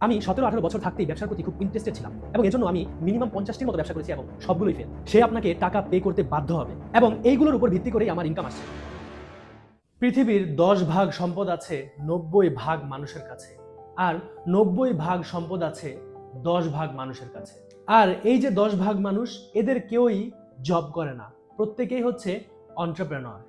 আমি সতেরো আঠারো বছর থাকতেই ব্যবসার প্রতি খুব ইন্টারেস্টেড ছিলাম এবং এজন্য আমি মিনিমাম পঞ্চাশটির মতো ব্যবসা করেছি এবং সবগুলোই ফেল সে আপনাকে টাকা পে করতে বাধ্য হবে এবং এইগুলোর উপর ভিত্তি করেই আমার ইনকাম আসছে। পৃথিবীর দশ ভাগ সম্পদ আছে নব্বই ভাগ মানুষের কাছে আর নব্বই ভাগ সম্পদ আছে দশ ভাগ মানুষের কাছে। আর এই যে দশ ভাগ মানুষ, এদের কেউই জব করে না। প্রত্যেকেই হচ্ছে অন্টারপ্রেনর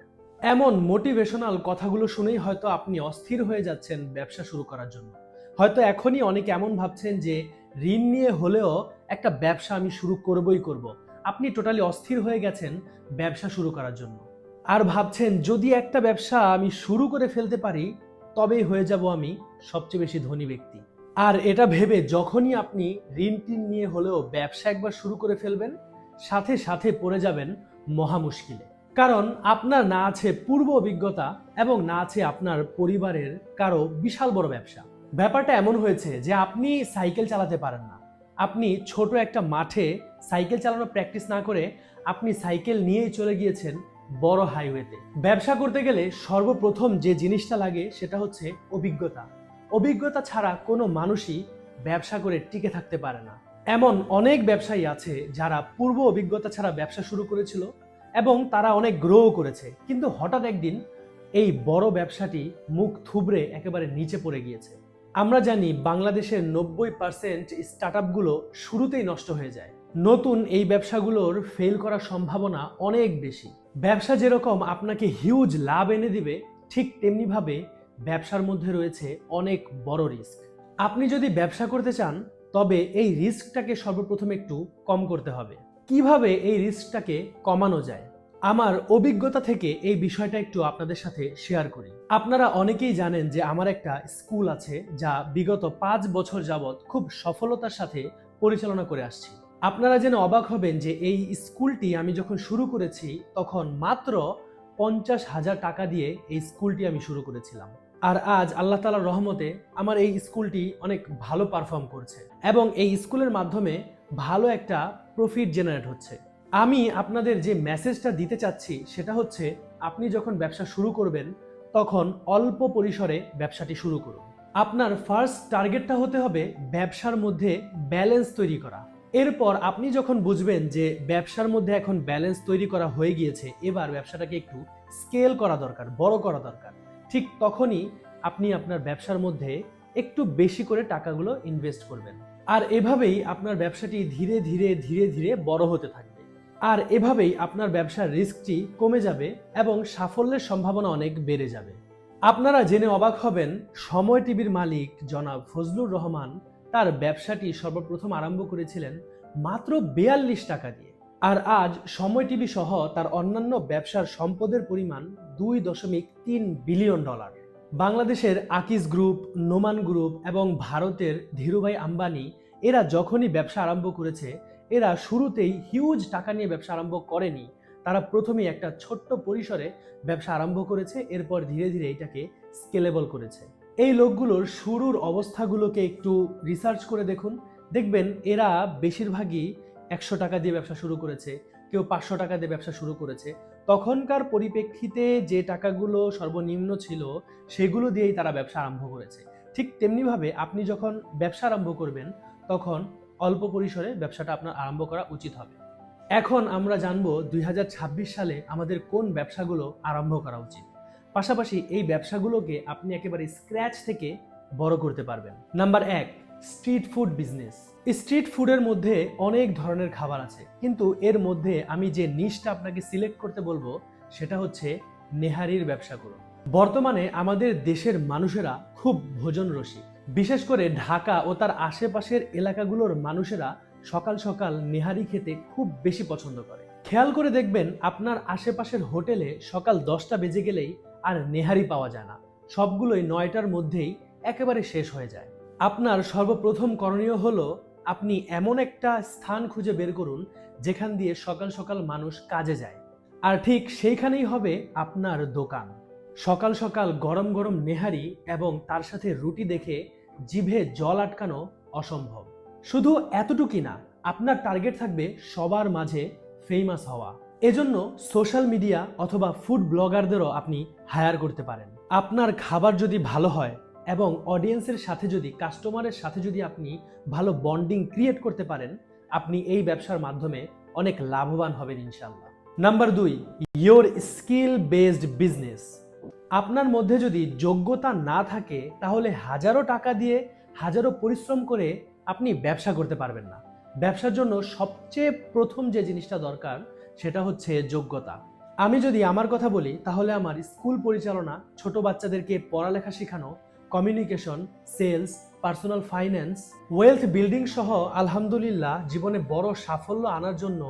এমন মোটিভেশনাল কথাগুলো শুনেই হয়তো আপনি অস্থির হয়ে যাচ্ছেন ব্যবসা শুরু করার জন্য। হয়তো এখনই অনেকে এমন ভাবছেন যে ঋণ নিয়ে হলেও একটা ব্যবসা আমি শুরু করবই করব। আপনি টোটালি অস্থির হয়ে গেছেন ব্যবসা শুরু করার জন্য। আর ভাবছেন, যদি একটা ব্যবসা আমি শুরু করে ফেলতে পারি, তবেই হয়ে যাব আমি সবচেয়ে বেশি ধনী ব্যক্তি। আর এটা ভেবে যখনই আপনি ঋণ টিন নিয়ে হলেও ব্যবসা একবার শুরু করে ফেলবেন, সাথে সাথে পড়ে যাবেন মহা মুশকিলে। কারণ আপনার না আছে পূর্ব অভিজ্ঞতা এবং না আছে আপনার পরিবারের কারও বিশাল বড় ব্যবসা। ব্যাপারটা এমন হয়েছে যে আপনি সাইকেল চালাতে পারেন না। আপনি ছোট একটা মাঠে সাইকেল চালানো প্র্যাকটিস না করে আপনি সাইকেল নিয়েই চলে গিয়েছেন বড় হাইওয়েতে। ব্যবসা করতে গেলে সর্বপ্রথম যে জিনিসটা লাগে সেটা হচ্ছে অভিজ্ঞতা। অভিজ্ঞতা ছাড়া কোনো মানুষই ব্যবসা করে টিকে থাকতে পারে না। এমন অনেক ব্যবসায়ী আছে যারা পূর্ব অভিজ্ঞতা ছাড়া ব্যবসা শুরু করেছিল এবং তারা অনেক গ্রো করেছে। কিন্তু হঠাৎ একদিন এই বড় ব্যবসাটি মুখ থুবড়ে একেবারে নিচে পড়ে গিয়েছে। আমরা জানি বাংলাদেশের নব্বই পার্সেন্ট স্টার্ট আপগুলো শুরুতেই নষ্ট হয়ে যায়। নতুন এই ব্যবসাগুলোর ফেল করার সম্ভাবনা অনেক বেশি। ব্যবসা যেরকম আপনাকে হিউজ লাভ এনে দিবে, ঠিক তেমনিভাবে ব্যবসার মধ্যে রয়েছে অনেক বড় রিস্ক আপনি যদি ব্যবসা করতে চান, তবে এই রিস্কটাকে সর্বপ্রথম একটু কম করতে হবে। কীভাবে এই রিস্কটাকে কমানো যায়? আমার অভিজ্ঞতা থেকে এই বিষয়টা একটু আপনাদের সাথে শেয়ার করি। আপনারা অনেকেই জানেন যে আমার একটা স্কুল আছে যা বিগত পাঁচ বছর যাবৎ খুব সফলতার সাথে পরিচালনা করে আসছি। আপনারা জেনে অবাক হবেন যে এই স্কুলটি আমি যখন শুরু করেছি, তখন মাত্র পঞ্চাশ হাজার টাকা দিয়ে এই স্কুলটি আমি শুরু করেছিলাম। আর আজ আল্লাহ তালার রহমতে আমার এই স্কুলটি অনেক ভালো পারফর্ম করছে এবং এই স্কুলের মাধ্যমে ভালো একটা প্রফিট জেনারেট হচ্ছে। আমি আপনাদের যে মেসেজটা দিতে চাচ্ছি, সেটা হচ্ছে, আপনি যখন ব্যবসা শুরু করবেন, তখন অল্প পরিসরে ব্যবসাটি শুরু করুন। আপনার ফার্স্ট টার্গেটটা হতে হবে ব্যবসার মধ্যে ব্যালেন্স তৈরি করা। এরপর আপনি যখন বুঝবেন যে ব্যবসার মধ্যে এখন ব্যালেন্স তৈরি করা হয়ে গিয়েছে, এবার ব্যবসাটাকে একটু স্কেল করা দরকার, বড় করা দরকার। ঠিক তখনই আপনি আপনার ব্যবসার মধ্যে একটু বেশি করে টাকাগুলো ইনভেস্ট করবেন। আর এভাবেই আপনার ব্যবসাটি ধীরে ধীরে ধীরে ধীরে বড় হতে থাকবে। আর এভাবেই আপনার ব্যবসার রিস্কটি কমে যাবে এবং সাফল্যের সম্ভাবনা অনেক বেড়ে যাবে। আপনারা জেনে অবাক হবেন, সময় টিভির মালিক জনাব ফজলুর রহমান তার ব্যবসাটি সর্বপ্রথম আরম্ভ করেছিলেন মাত্র বেয়াল্লিশ টাকা দিয়ে। আর আজ সময় টিভি সহ তার অন্যান্য ব্যবসার সম্পদের পরিমাণ দুই দশমিক তিন বিলিয়ন ডলার। বাংলাদেশের আকিজ গ্রুপ, নোমান গ্রুপ এবং ভারতের ধীরুভাই আম্বানি এরা যখনই ব্যবসা আরম্ভ করেছে এরা শুরুতেই হিউজ টাকা নিয়ে ব্যবসা আরম্ভ করেনি। তারা প্রথমেই একটা ছোট্ট পরিসরে ব্যবসা আরম্ভ করেছে, এরপর ধীরে ধীরে এটাকে স্কেলেবল করেছে। এই লোকগুলোর শুরুর অবস্থাগুলোকে একটু রিসার্চ করে দেখুন। দেখবেন এরা বেশিরভাগই একশো টাকা দিয়ে ব্যবসা শুরু করেছে, কেউ পাঁচশো টাকা দিয়ে ব্যবসা শুরু করেছে। তখনকার পরিপ্রেক্ষিতে যে টাকাগুলো সর্বনিম্ন ছিল, সেগুলো দিয়েই তারা ব্যবসা আরম্ভ করেছে। ঠিক তেমনিভাবে আপনি যখন ব্যবসা আরম্ভ করবেন, তখন অল্প পরিসরে ব্যবসাটা আপনার আরম্ভ করা উচিত হবে। এখন আমরা জানব দুই সালে আমাদের কোন ব্যবসাগুলো আরম্ভ করা উচিত। পাশাপাশি এই ব্যবসাগুলোকে আপনি একেবারে স্ক্র্যাচ থেকে বড় করতে পারবেন। নাম্বার এক স্ট্রিট ফুড বিজনেস স্ট্রিট ফুডের মধ্যে অনেক ধরনের খাবার আছে, কিন্তু এর মধ্যে আমি যে নিশটা আপনাকে সিলেক্ট করতে বলব, সেটা হচ্ছে নেহারির ব্যবসা করুন বর্তমানে আমাদের দেশের মানুষেরা খুব ভোজন রসিক বিশেষ করে ঢাকা ও তার আশেপাশের এলাকাগুলোর মানুষেরা সকাল সকাল নেহারি খেতে খুব বেশি পছন্দ করে। খেয়াল করে দেখবেন আপনার আশেপাশের হোটেলে সকাল দশটা বেজে গেলেই আর নেহারি পাওয়া যায় না। সবগুলোই নয়টার মধ্যেই একেবারে শেষ হয়ে যায়। আপনার সর্বপ্রথম করণীয় হলো আপনি এমন একটা স্থান খুঁজে বের করুন যেখান দিয়ে সকাল সকাল মানুষ কাজে যায়। আর ঠিক সেইখানেই হবে আপনার দোকান। সকাল সকাল গরম গরম নেহারি এবং তার সাথে রুটি দেখে জিভে জল আটকানো অসম্ভব। শুধু এতটুকুই না, আপনার টার্গেট থাকবে সবার মাঝে ফেমাস হওয়া। এজন্য সোশ্যাল মিডিয়া অথবা ফুড ব্লগারদেরও আপনি হায়ার করতে পারেন। আপনার খাবার যদি ভালো হয় এবং অডিয়েন্সের সাথে যদি কাস্টমারের সাথে যদি আপনি ভালো বন্ডিং ক্রিয়েট করতে পারেন, আপনি এই ব্যবসার মাধ্যমে অনেক লাভবান হবেন ইনশাল্লাহ নাম্বার দুই ইয়োর স্কিল বেসড বিজনেস আপনার মধ্যে যদি যোগ্যতা না থাকে, তাহলে হাজারো টাকা দিয়ে হাজারো পরিশ্রম করে আপনি ব্যবসা করতে পারবেন না। ব্যবসার জন্য সবচেয়ে প্রথম যে জিনিসটা দরকার, সেটা হচ্ছে যোগ্যতা। আমি যদি আমার কথা বলি, তাহলে আমার স্কুল পরিচালনা, ছোট বাচ্চাদেরকে পড়ালেখা শেখানো communication sales personal finance wealth building সহ আলহামদুলিল্লাহ জীবনে বড় সাফল্য আনার জন্য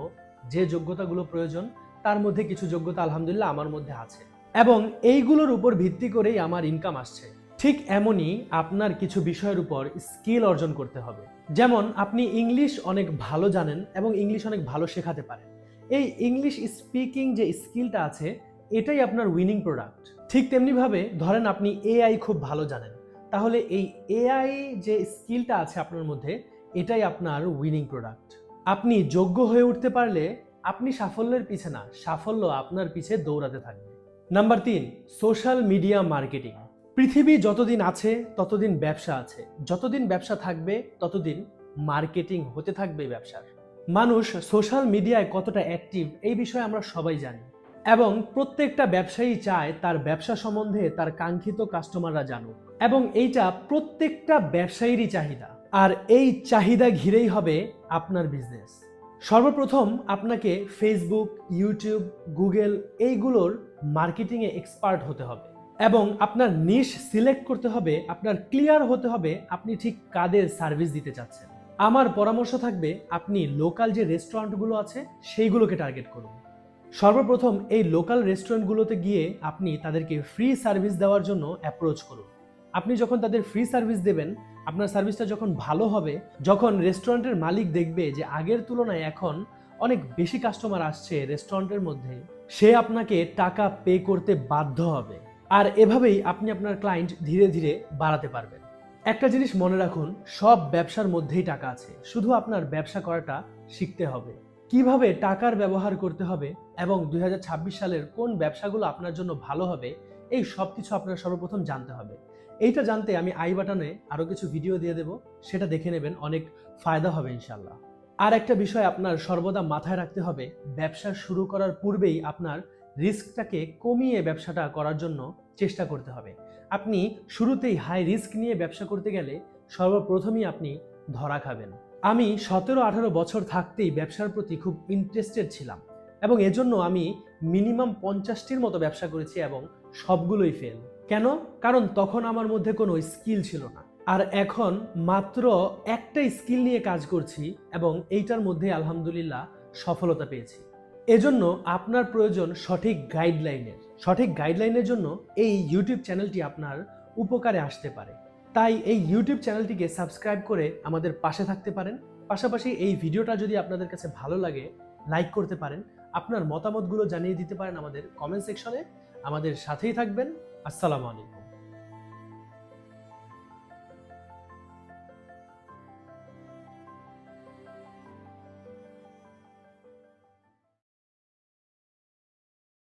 যে যোগ্যতাগুলো প্রয়োজন, তার মধ্যে কিছু যোগ্যতা আলহামদুলিল্লাহ আমার মধ্যে আছে। এবং এইগুলোর উপর ভিত্তি করেই আমার ইনকাম আসছে। ঠিক এমনই আপনার কিছু বিষয়ের উপর স্কিল অর্জন করতে হবে। যেমন, আপনি ইংলিশ অনেক ভালো জানেন এবং ইংলিশ অনেক ভালো শেখাতে পারেন। এই ইংলিশ স্পিকিং যে স্কিলটা আছে, এটাই আপনার উইনিং প্রোডাক্ট ঠিক তেমনিভাবে ধরেন আপনি এআই খুব ভালো জানেন। তাহলে এই এআই যে স্কিলটা আছে আপনার মধ্যে, এটাই আপনার উইনিং প্রোডাক্ট আপনি যোগ্য হয়ে উঠতে পারলে, আপনি সাফল্যের পিছে না, সাফল্য আপনার পিছে দৌড়াতে থাকবে। নাম্বার তিন সোশ্যাল মিডিয়া মার্কেটিং পৃথিবী যতদিন আছে, ততদিন ব্যবসা আছে। যতদিন ব্যবসা থাকবে, ততদিন মার্কেটিং হতে থাকবে ব্যবসার। মানুষ সোশ্যাল মিডিয়ায় কতটা অ্যাক্টিভ এই বিষয়ে আমরা সবাই জানি। এবং প্রত্যেকটা ব্যবসায়ী চায় তার ব্যবসা সম্বন্ধে তার কাঙ্ক্ষিত কাস্টমাররা জানুক। এবং এইটা প্রত্যেকটা ব্যবসায়ীরই চাহিদা। আর এই চাহিদা ঘিরেই হবে আপনার বিজনেস সর্বপ্রথম আপনাকে ফেসবুক ইউটিউব গুগল এইগুলোর মার্কেটিংয়ে এক্সপার্ট হতে হবে এবং আপনার নিশ সিলেক্ট করতে হবে, আপনার ক্লিয়ার হতে হবে আপনি ঠিক কাদের সার্ভিস দিতে চাচ্ছেন। আমার পরামর্শ থাকবে আপনি লোকাল যে রেস্টুরেন্টগুলো আছে সেইগুলোকে টার্গেট করুন। সর্বপ্রথম এই লোকাল রেস্টুরেন্টগুলোতে গিয়ে আপনি তাদেরকে ফ্রি সার্ভিস দেওয়ার জন্য অ্যাপ্রোচ করুন। আপনি যখন তাদের ফ্রি সার্ভিস দেবেন আপনার সার্ভিসটা যখন ভালো হবে, যখন রেস্টুরেন্টের মালিক দেখবে যে আগের তুলনায় এখন অনেক বেশি কাস্টমার আসছে রেস্টুরেন্টের মধ্যে, সে আপনাকে টাকা পে করতে বাধ্য হবে। আর এভাবেই আপনি আপনার ক্লায়েন্ট ধীরে ধীরে বাড়াতে পারবেন। একটা জিনিস মনে রাখুন, সব ব্যবসার মধ্যেই টাকা আছে। শুধু আপনার ব্যবসা করাটা শিখতে হবে। কীভাবে টাকার ব্যবহার করতে হবে এবং দুই হাজার ছাব্বিশ সালের কোন ব্যবসাগুলো আপনার জন্য ভালো হবে, এই সব কিছু আপনার সর্বপ্রথম জানতে হবে। এইটা জানতে আমি আই বাটনে আরও কিছু ভিডিও দিয়ে দেব, সেটা দেখে নেবেন, অনেক ফায়দা হবে ইনশাল্লাহ আর একটা বিষয় আপনার সর্বদা মাথায় রাখতে হবে, ব্যবসা শুরু করার পূর্বেই আপনার রিস্কটাকে কমিয়ে ব্যবসাটা করার জন্য চেষ্টা করতে হবে। আপনি শুরুতেই হাই রিস্ক নিয়ে ব্যবসা করতে গেলে সর্বপ্রথমেই আপনি ধরা খাবেন। আমি সতেরো আঠারো বছর থাকতেই ব্যবসার প্রতি খুব ইন্টারেস্টেড ছিলাম এবং এজন্য আমি মিনিমাম পঞ্চাশটির মতো ব্যবসা করেছি এবং সবগুলোই ফেল কেন? কারণ তখন আমার মধ্যে কোনো স্কিল ছিল না। আর এখন মাত্র একটা স্কিল নিয়ে কাজ করছি এবং এইটার মধ্যে আলহামদুলিল্লাহ সফলতা পেয়েছি। এজন্য আপনার প্রয়োজন সঠিক গাইডলাইনের। সঠিক গাইডলাইনের জন্য এই ইউটিউব চ্যানেলটি আপনার উপকারে আসতে পারে। তাই এই ইউটিউব চ্যানেলটিকে সাবস্ক্রাইব করে আমাদের পাশে থাকতে পারেন। পাশাপাশি এই ভিডিওটা যদি আপনাদের কাছে ভালো লাগে, লাইক করতে পারেন। আপনার মতামতগুলো জানিয়ে দিতে পারেন আমাদের কমেন্ট সেকশনে। আমাদের সাথেই থাকবেন। আসসালামু আলাইকুম।